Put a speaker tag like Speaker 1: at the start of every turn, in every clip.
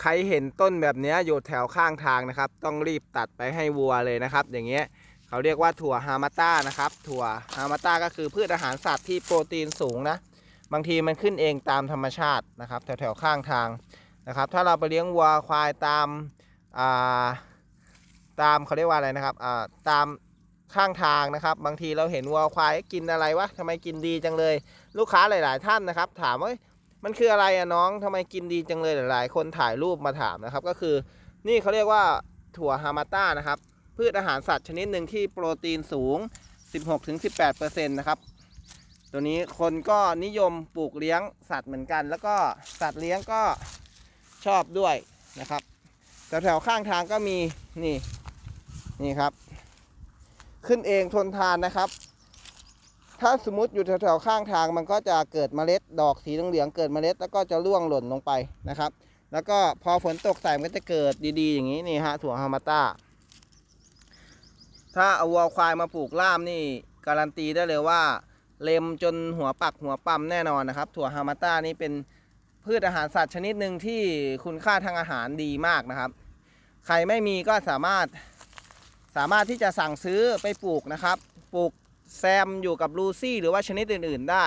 Speaker 1: ใครเห็นต้นแบบนี้อยู่แถวข้างทางนะครับ ต้องรีบตัดไปให้วัวเลยนะครับ อย่างเงี้ยเขาเรียกว่าถั่วฮามาต้านะครับ ถั่วฮามาต้าก็คือพืชอาหารสัตว์ที่โปรตีนสูงนะ บางทีมันขึ้นเองตามธรรมชาตินะครับ แถวแถวๆข้างทางนะครับ ถ้าเราไปเลี้ยงวัวควายตามอ่าตามเขาเรียกว่าอะไรนะครับอ่าตามข้างทางนะครับ บางทีเราเห็นวัวควายกินอะไรวะทำไมกินดีจังเลย ลูกค้าหลาย ๆ ท่านนะครับ ถามว่า มันคืออะไรอะน้องทำไมกินดีจังเลยหลาย ๆ คนถ่ายรูปมาถามนะครับ ก็คือนี่เขาเรียกว่าถั่วฮามาต้านะครับ พืชอาหารสัตว์ชนิดหนึ่งที่โปรตีนสูง 16-18%นะครับตัวนี้คนก็นิยมปลูกเลี้ยงสัตว์เหมือนกัน แล้วก็สัตว์เลี้ยงก็ชอบด้วยนะครับแถวๆข้างทางก็มีนี่นี่ครับ ขึ้นเองทนทานนะครับ ถ้าสมมติอยู่แถวๆข้างทางมันก็จะเกิดเมล็ดดอกสีเหลืองๆเกิดเมล็ด แล้วก็จะร่วงหล่นลงไปนะครับ แล้วก็พอฝนตกใส่มันก็จะเกิดดีๆ อย่างนี้นี่ฮะถั่วฮามาต้า ถ้าเอาวัวควายมาปลูกล่ามนี่การันตีได้เลยว่า เล็มจนหัวปักหัวปั๊มแน่นอนนะครับ ถั่วฮามาต้านี่เป็นพืชอาหารสัตว์ชนิดหนึ่งที่คุณค่าทางอาหารดีมากนะครับ ใครไม่มีก็สามารถสามารถที่จะสั่งซื้อไปปลูกนะครับ ปลูก แซมอยู่กับลูซี่หรือว่าชนิดอื่น ๆ ได้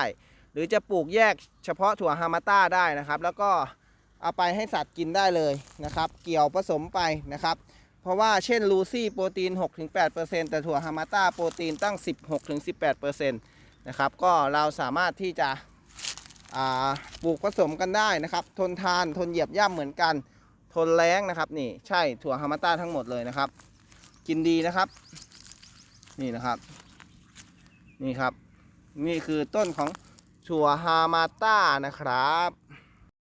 Speaker 1: หรือจะปลูกแยกเฉพาะถั่วฮามาต้าได้นะครับ แล้วก็เอาไปให้สัตว์กินได้เลยนะครับ เกี่ยวผสมไปนะครับ เพราะว่าเช่นลูซี่โปรตีน 6-8%แต่ถั่วฮามาต้าโปรตีนตั้ง 16-18%นะครับ ก็เราสามารถที่จะปลูกผสมกันได้นะครับ ทนทานทนเหยียบย่ำเหมือนกัน ทนแรงนะครับนี่ใช่ถั่วฮามาต้าทั้งหมดเลยนะครับ กินดีนะครับ นี่นะครับ นี่ครับ นี่คือต้นของชัวฮามาต้านะครับ